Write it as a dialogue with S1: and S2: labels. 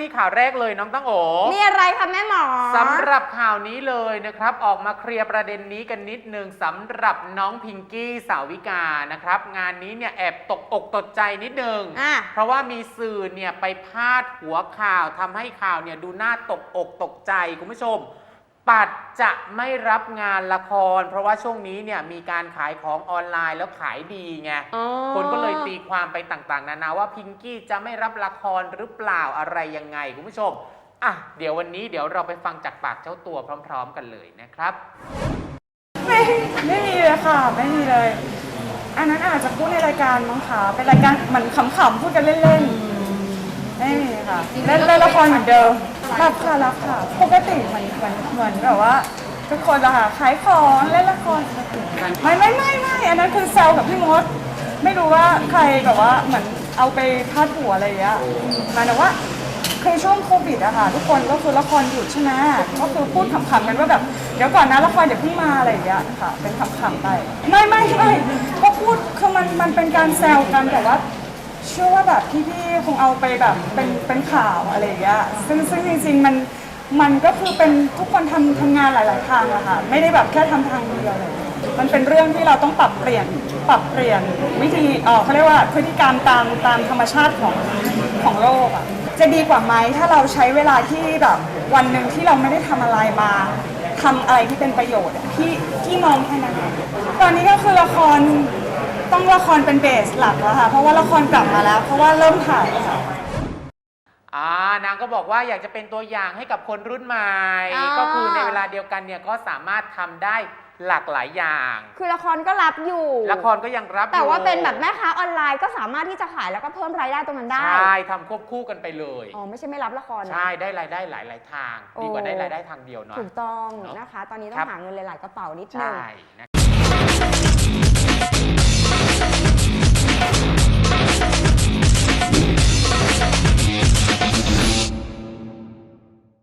S1: ที่ข่าวแรกเลยน้องตั้งโอ
S2: มีอะไรคะแม่หมอ
S1: สำหรับข่าวนี้เลยนะครับ ออกมาเคลียร์ประเด็นนี้กันนิดนึงสำหรับน้องพิงกี้สาวิกานะครับ งานนี้เนี่ยแอบตกอกตกใจนิดนึง
S2: อะ
S1: เพราะว่ามีสื่อเนี่ยไปพาดหัวข่าวทำให้ข่าวเนี่ยดูน่าตกอกตกใจคุณผู้ชม ปัดจะไม่รับงานละคร เพราะว่าช่วงนี้เนี่ยมีการขายของออนไลน์แล้วขายดีไง
S2: อ๋อ
S1: คนก็เลยตีความไปต่างๆ นานาว่าพิงกี้จะไม่รับละครหรือเปล่าอะไรยังไงคุณผู้ชม อะ เดี๋ยววันนี้เดี๋ยวเราไปฟังจากปากเจ้าตัวพร้อม ๆ กันเลยนะครับ
S3: ไม่ไม่มีเลยค่ะ ไม่มีเลย อันนั้นอาจจะพูดในรายการมั้งคะเป็นรายการเหมือนขำๆพูดกันเล่นๆ ไม่มีค่ะเล่นเล่นละครเหมือนเดิมรับค่ะรับค่ะ ปกติเหมือนเหมือนเหมือนแบบว่า ทุกคนละค่ะขายของเล่นละครปกติไม่ไม่ไม่ไม่อันนั้นคือแซวกับพี่มด ไม่รู้ว่าใครแบบว่าเหมือนเอาไปพาดหัวอะไรอย่างเงี้ยหมายถึงว่าคือช่วงโควิดอะค่ะทุกคนก็คือละครหยุดใช่ไหมก็คือพูดขำๆกันว่าแบบเดี๋ยวก่อนนะละครอย่าเพิ่งมาอะไรอย่างเงี้ยค่ะ เป็นขำๆไป ไม่ไม่ไม่ก็พูดคือมันมันเป็นการแซวกันแต่ว่า เชื่อว่าแบบพี่ๆคงเอาไปแบบเป็นเป็นข่าวอะไรอย่างเงี้ยซึ่งซึ่งจริงๆมันมันก็คือเป็นทุกคนทำทำงานหลาย ๆ ทางอะค่ะไม่ได้แบบแค่ทำทางเดียวเลยมันเป็นเรื่องที่เราต้องปรับเปลี่ยนปรับเปลี่ยนวิธีเออเขาเรียกว่าพฤติกรรมตามตามธรรมชาติของของโลกอะจะดีกว่าไหมถ้าเราใช้เวลาที่แบบวันหนึ่งที่เราไม่ได้ทำอะไรมาทำอะไรที่เป็นประโยชน์อะที่ที่มองแค่นั้นเองตอนนี้ก็คือละคร ต้องละครเป็นเบสหลักแล้วค่ะ เพราะว่าละครกลับมาแล้ว เพราะว่าเริ่มถ่ายแล้วค่ะ
S1: อ่านางก็บอกว่าอยากจะเป็นตัวอย่างให้กับคนรุ่นใหม่
S2: อ่า
S1: ก็คือในเวลาเดียวกันเนี่ยก็สามารถทำได้หลากหลายอย่าง
S2: คือละครก็รับอยู่
S1: ละครก็ยังรับอยู่
S2: แต่ว่าเป็นแบบแม่ค้าออนไลน์ก็สามารถที่จะขายแล้วก็เพิ่มรายได้ตรงนั้นได้
S1: ใช่ทำควบคู่กันไปเลย
S2: อ๋อ ไม่ใช่ไม่รับละครนะ
S1: ใช่ได้รายได้หลายๆทาง ดีกว่า
S2: โอ้
S1: ได้รายได้ทางเดียวหน่อย
S2: ถูกต้อง
S1: เนอะ
S2: นะคะ ตอนนี้ต้อ
S1: ครั
S2: ง
S1: บ
S2: หาเงินหลาย ๆ กระเป๋านิดนึง
S1: ใช่นะ